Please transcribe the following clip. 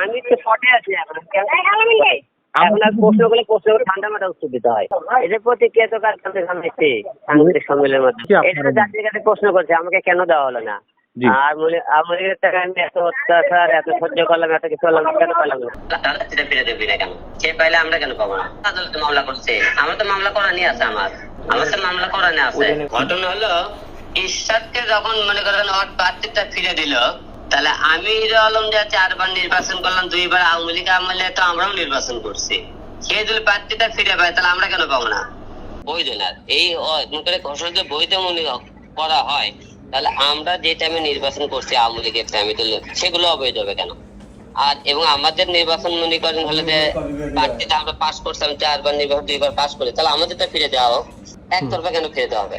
আমি তো শর্টে আছি এখন। এখন আর প্রশ্ন করলে প্রশ্ন করে ঠান্ডা মাথা উত্তর দিতে হয়। প্রতিক্রিয়া তো কার কাছে জানাইছে সাংবাদিক সম্মেলনের এটা কাছে প্রশ্ন করছে আমাকে কেন দেওয়া হলো না? আর মনে আমার টাকা আমি এত অত্যাচার এত সহ্য করলাম এত কিছু করলাম কেন পেলাম না? তারা সেটা ফিরে দেবে না কেন? সে পাইলে আমরা কেন পাবো না? আদালতে মামলা করছে। আমার তো মামলা করা নিয়ে আছে আমার। আমার তো মামলা করা নিয়ে আছে ঘটনা হলো ঈশ্বরকে যখন মনে করেন ওর প্রার্থীটা ফিরে দিল তাহলে আমি আলম যা চারবার নির্বাচন করলাম, দুইবার আওয়ামী লীগ আমলে তো আমরাও নির্বাচন করছি। সে যদি প্রার্থীটা ফিরে পায়, তাহলে আমরা কেন পাবো না? বৈধ না। এই করে ঘোষণা যদি বৈধ মনে করা হয়, তাহলে আমরা যে টাইমে নির্বাচন করছি, আওয়ামী লীগের টাইমে তো সেগুলো অবৈধ হবে কেন? আর, এবং আমাদের নির্বাচন মনে করেন হলে যে প্রার্থীটা আমরা পাস করছিলাম চারবার নির্বাচন, দুইবার পাস করি, তাহলে আমাদেরটা ফিরে দেওয়া হোক। একতরফা কেন ফিরে দেওয়া হবে?